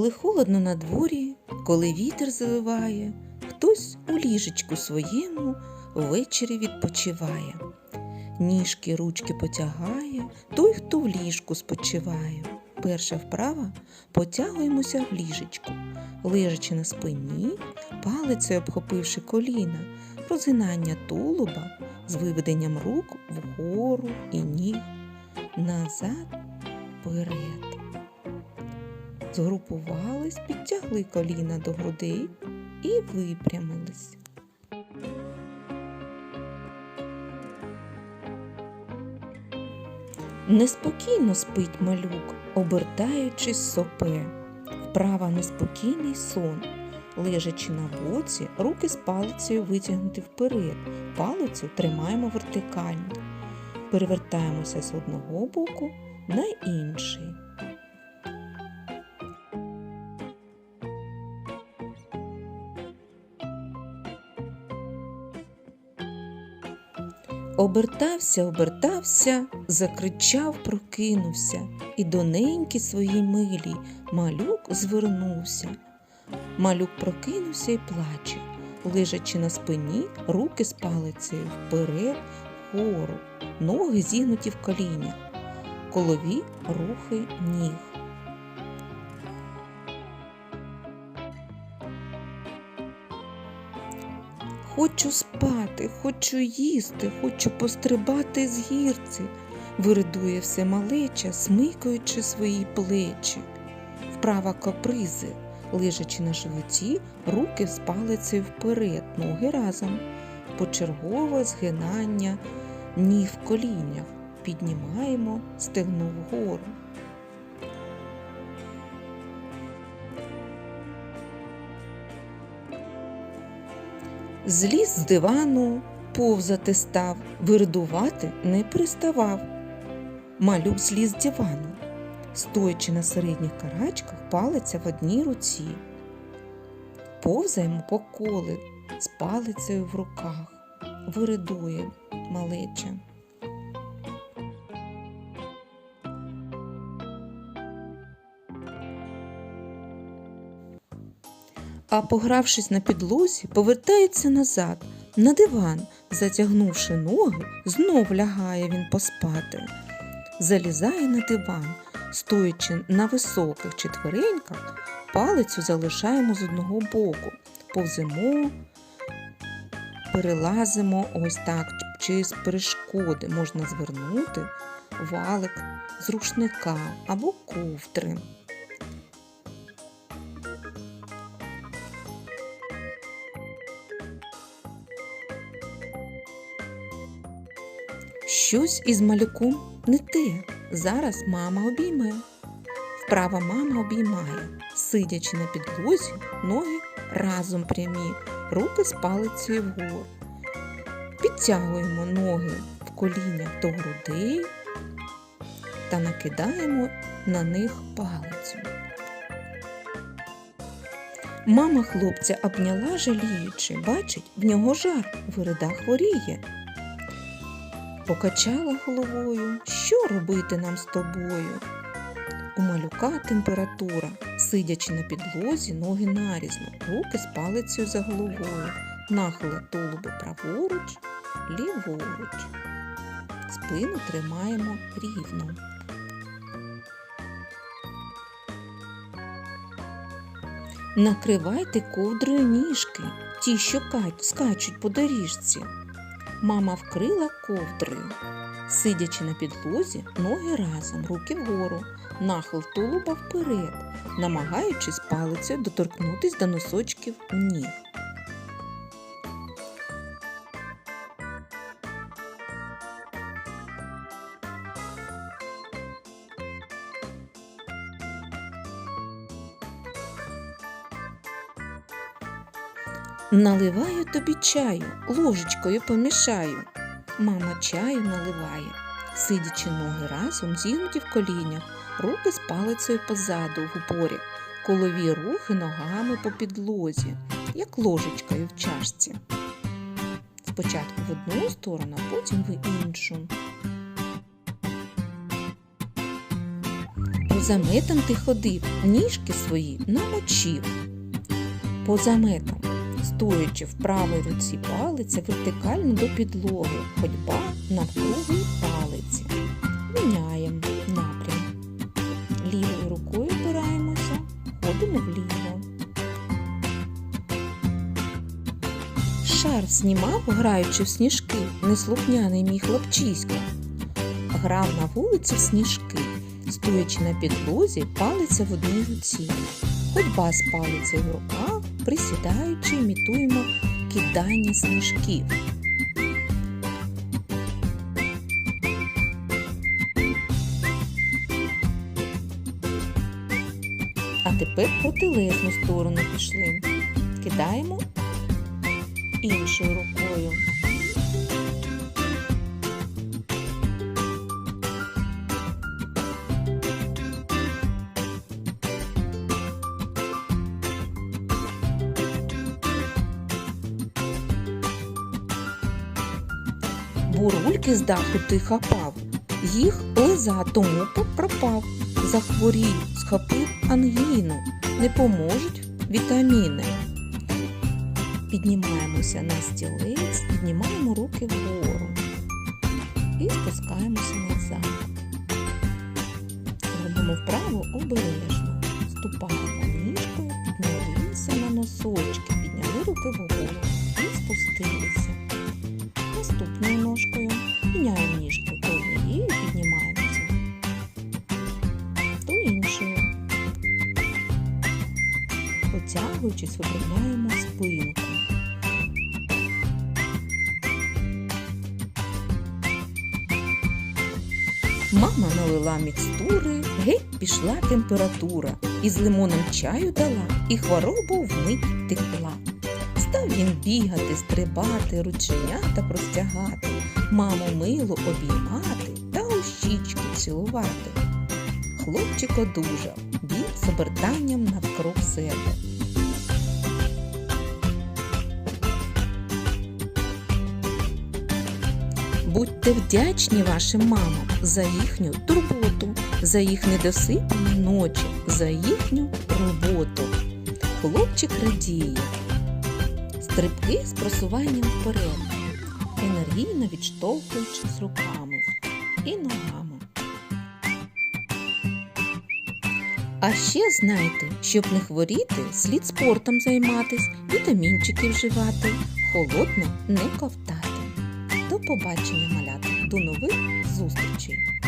Коли холодно на дворі, коли вітер завиває, хтось у ліжечку своєму ввечері відпочиває. Ніжки, ручки потягає той, хто в ліжку спочиває. Перша вправа потягуємося в ліжечку, лежачи на спині, палицею обхопивши коліна, розгинання тулуба з виведенням рук вгору і ніг, назад, вперед. Згрупувались, підтягли коліна до грудей і випрямились. Неспокійно спить малюк, обертаючись сопе. Вправа неспокійний сон. Лежачи на боці, руки з палицею витягнуті вперед. Палицю тримаємо вертикально. Перевертаємося з одного боку на інший. Обертався, обертався, закричав, прокинувся, і до неньки своїй милій малюк звернувся. Малюк прокинувся і плаче, лежачи на спині, руки з палицею вперед, вгору, ноги зігнуті в колінях, колові рухи ніг. Хочу спати, хочу їсти, хочу пострибати з гірці, виридує все малеча, смикаючи свої плечі. Вправа капризи, лежачи на животі, руки з палицею вперед, ноги разом, почергове згинання ніг в колінях, піднімаємо стегно вгору. Зліз з дивану, повзати став, виридувати не приставав. Малюк зліз з дивану, стоячи на середніх карачках, палиця в одній руці. Повзаємо по колу з палицею в руках, виридує малеча. А погравшись на підлозі, повертається назад, на диван, затягнувши ноги, знов лягає він поспати. Залізає на диван, стоячи на високих четвереньках, палицю залишаємо з одного боку, повземо, перелазимо ось так через перешкоди можна звернути валик з рушника або ковдри. Щось із малюком не те. Зараз мама обійме. Вправа мама обіймає, сидячи на підлозі, ноги разом прямі, руки з палицею вгору. Підтягуємо ноги в колінях до грудей та накидаємо на них палицю. Мама хлопця обняла жаліючи, бачить, в нього жар, вирида хворіє. Покачала головою, що робити нам з тобою? У малюка температура, сидячи на підлозі, ноги нарізно, руки з палицею за головою, нахила тулуби праворуч, ліворуч. Спину тримаємо рівно. Накривайте ковдрою ніжки, ті, що скачуть по доріжці. Мама вкрила ковдрою. Сидячи на підлозі, ноги разом, руки вгору, нахил тулуба вперед, намагаючись палицею доторкнутись до носочків ніг. Наливаю тобі чаю, ложечкою помішаю. Мама чаю наливає, сидячи ноги разом, зігнуті в колінях, руки з палицею позаду в упорі, колові рухи ногами по підлозі, як ложечкою в чашці. Спочатку в одну сторону, а потім в іншу. По заметам ти ходив, ніжки свої намочив. По заметам, в правій руці палиця вертикально до підлоги, ходьба навкруги палиці. Міняємо напрям. Лівою рукою опираємося, ходимо вліво. Шар знімав, граючи в сніжки, неслухняний мій хлопчиська. Грав на вулиці в сніжки, стоячи на підлозі, палиця в одній руці. Ходьба з палицею в руках, присідаючи, імітуємо кидання сніжків. А тепер протилежну сторону пішли. Кидаємо іншою рукою. Бурульки з даху ти хапав, їх лиза тому пропав. Захворів, схопив ангіну, не поможуть вітаміни. Піднімаємося на стілець, піднімаємо руки вгору і спускаємося назад. Робимо вправо обережно. Ступаємо ніжкою, піднялися на носочки, підняли руки вгору і спустилися. Наступною ножкою міняємо ніжку то однією піднімаємося, то іншою. Потягуючись, виправляємо спинку. Мама налила мікстури, геть пішла температура, і з лимоном чаю дала, і хворобу вмить текла. Став він бігати, стрибати, рученята простягати, маму мило обіймати та у щічки цілувати. Хлопчик одужав, біг з обертанням навкруг себе. Будьте вдячні вашим мамам за їхню турботу, за їх недосипані ночі, за їхню роботу. Хлопчик радіє. Стрибки з просуванням вперед, енергійно відштовхуючись руками і ногами. А ще знайте, щоб не хворіти, слід спортом займатись, вітамінчики вживати, холодне не ковтати. До побачення, малята, до нових зустрічей!